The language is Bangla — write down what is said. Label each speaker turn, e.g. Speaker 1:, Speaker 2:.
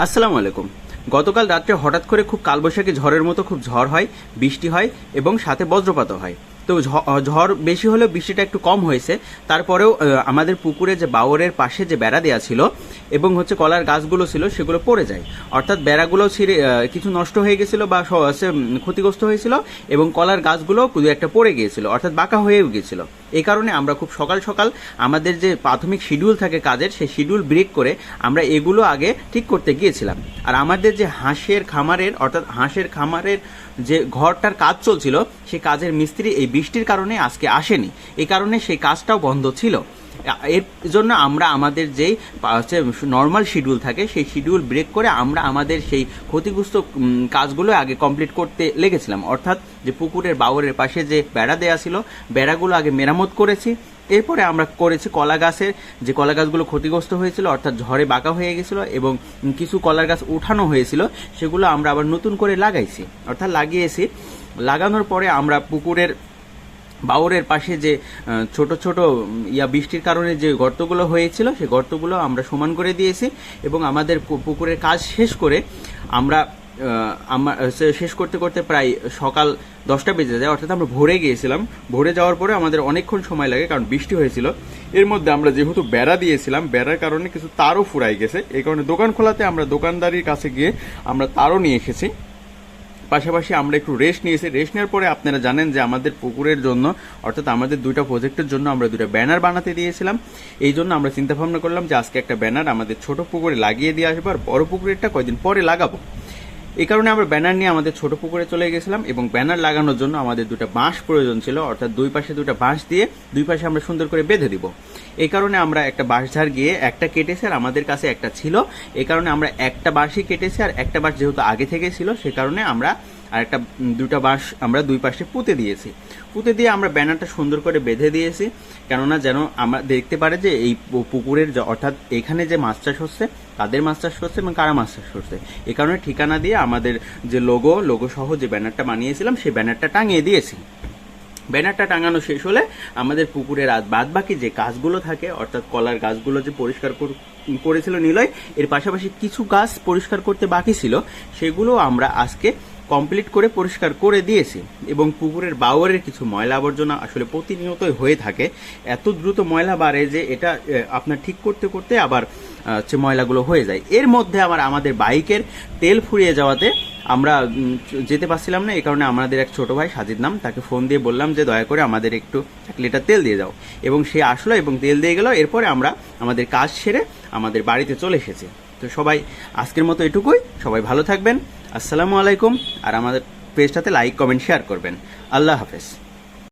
Speaker 1: আসসালামু আলাইকুম। গতকাল রাত্রে হঠাৎ করে খুব কালবৈশাখী ঝড়ের মতো খুব ঝড় হয়, বৃষ্টি হয় এবং সাথে বজ্রপাতও হয়। তো ঝড় বেশি হলেও বৃষ্টিটা একটু কম হয়েছে। তারপরেও আমাদের পুকুরে যে বাওরের পাশে যে বেড়া দেওয়া ছিল এবং হচ্ছে কলার গাছগুলো ছিল, সেগুলো পড়ে যায়। অর্থাৎ বেড়াগুলো ছিঁড়ে কিছু নষ্ট হয়ে গেছিল বা ক্ষতিগ্রস্ত হয়েছিল এবং কলার গাছগুলো দু একটা পড়ে গিয়েছিল, অর্থাৎ বাঁকা হয়েও গিয়েছিল। এই কারণে আমরা খুব সকাল সকাল আমাদের যে প্রাথমিক শিডিউল থাকে কাজের, সেই শিডিউল ব্রেক করে আমরা এগুলো আগে ঠিক করতে গিয়েছিলাম। আর আমাদের যে হাঁসের খামারের, অর্থাৎ হাঁসের খামারের যে ঘরটার কাজ চলছিল, সেই কাজের মিস্ত্রি এই বৃষ্টির কারণে আজকে আসেনি। এই কারণে সেই কাজটাও বন্ধ ছিল। এর জন্য আমরা আমাদের যেই হচ্ছে নর্মাল শিডিউল থাকে, সেই শিডিউল ব্রেক করে আমরা আমাদের সেই ক্ষতিগ্রস্ত কাজগুলো আগে কমপ্লিট করতে লেগেছিলাম। অর্থাৎ যে পুকুরের বাওরের পাশে যে বেড়া দেয়া ছিল, বেড়াগুলো আগে মেরামত করেছি। এরপরে আমরা করেছি কলা গাছের, যে কলা গাছগুলো ক্ষতিগ্রস্ত হয়েছিল, অর্থাৎ ঝড়ে বাঁকা হয়ে গেছিল এবং কিছু কলার গাছ উঠানো হয়েছিল, সেগুলো আমরা আবার নতুন করে লাগাইছি। অর্থাৎ লাগিয়েছি। লাগানোর পরে আমরা পুকুরের বাউরের পাশে যে ছোট ছোট ইয়া বৃষ্টির কারণে যে গর্তগুলো হয়েছিল সেই গর্তগুলো আমরা সমান করে দিয়েছি এবং আমাদের পুকুরের কাজ শেষ করে আমরা আমার শেষ করতে করতে প্রায় সকাল দশটা বেজে যায়, অর্থাৎ আমরা ভোরে গিয়েছিলাম। ভোরে যাওয়ার পরে আমাদের অনেকক্ষণ সময় লাগে, কারণ বৃষ্টি হয়েছিল। এর মধ্যে আমরা যেহেতু বেড়া দিয়েছিলাম, বেড়ার কারণে কিছু তারও ফুরাই গেছে। এই কারণে দোকান খোলাতে আমরা দোকানদারির কাছে গিয়ে আমরা তারও নিয়ে এসেছি। পাশাপাশি আমরা একটু রেস্ট নিয়েছি। রেস্ট নেওয়ার পরে আপনারা জানেন যে আমাদের পুকুরের জন্য, অর্থাৎ আমাদের দুইটা প্রজেক্টের জন্য আমরা দুইটা ব্যানার বানাতে দিয়েছিলাম। এই জন্য আমরা চিন্তা ভাবনা করলাম যে আজকে একটা ব্যানার আমাদের ছোট পুকুরে লাগিয়ে দিয়ে আসব, আর বড় পুকুরেরটা কয়দিন পরে লাগাবো। এই কারণে আমরা ব্যানার নিয়ে আমাদের ছোট পুকুরে চলে গেছিলাম এবং ব্যানার লাগানোর জন্য আমাদের দুটো বাঁশ প্রয়োজন ছিল, অর্থাৎ দুই পাশে দুটো বাঁশ দিয়ে দুই পাশে আমরা সুন্দর করে বেঁধে দিব। এই কারণে আমরা একটা বাঁশ ঝাড় গিয়ে একটা কেটেছে আর আমাদের কাছে একটা ছিল। এই কারণে আমরা একটা বাঁশই কেটেছি আর একটা বাঁশ যেহেতু আগে থেকে ছিল, সে কারণে আমরা আর একটা দুটা বাঁশ আমরা দুই পাশে পুঁতে দিয়েছি। পুঁতে দিয়ে আমরা ব্যানারটা সুন্দর করে বেঁধে দিয়েছি, কেননা যেন আমরা দেখতে পারে যে এই পুকুরের অর্থাৎ এখানে যে মাছ চাষ হচ্ছে, তাদের মাছ চাষ করছে এবং কারা মাছ চাষ করছে। এই কারণে ঠিকানা দিয়ে আমাদের যে লোগো লোগো সহ যে ব্যানারটা বানিয়েছিলাম, সেই ব্যানারটা টাঙিয়ে দিয়েছি। ব্যানারটা টাঙানো শেষ হলে আমাদের পুকুরের বাদ বাকি যে গাছগুলো থাকে, অর্থাৎ কলার গাছগুলো যে পরিষ্কার কর- করেছিল নিলয়, এর পাশাপাশি কিছু গাছ পরিষ্কার করতে বাকি ছিল, সেগুলো আমরা আজকে কমপ্লিট করে পরিষ্কার করে দিয়েছি এবং পুকুরের বাওয়ারের কিছু ময়লা আবর্জনা আসলে প্রতিনিয়তই হয়ে থাকে। এত দ্রুত ময়লা বাড়ে যে এটা আপনার ঠিক করতে করতে আবার হচ্ছে ময়লাগুলো হয়ে যায়। এর মধ্যে আবার আমাদের বাইকের তেল ফুরিয়ে যাওয়াতে আমরা যেতে পারছিলাম না এই কারণে আমাদের এক ছোট ভাই সাজিদ নাম, তাকে ফোন দিয়ে বললাম যে, দয়া করে আমাদের একটু এক লিটার তেল দিয়ে যাও এবং সে আসলো এবং তেল দিয়ে গেল। এরপরে আমরা আমাদের কাজ সেরে আমাদের বাড়িতে চলে এসেছি। তো সবাই আজকের মতো এটুকুই। সবাই ভালো থাকবেন। আসসালামু আলাইকুম আর আমাদের পেজটাতে লাইক কমেন্ট শেয়ার করবেন। আল্লাহ হাফেজ।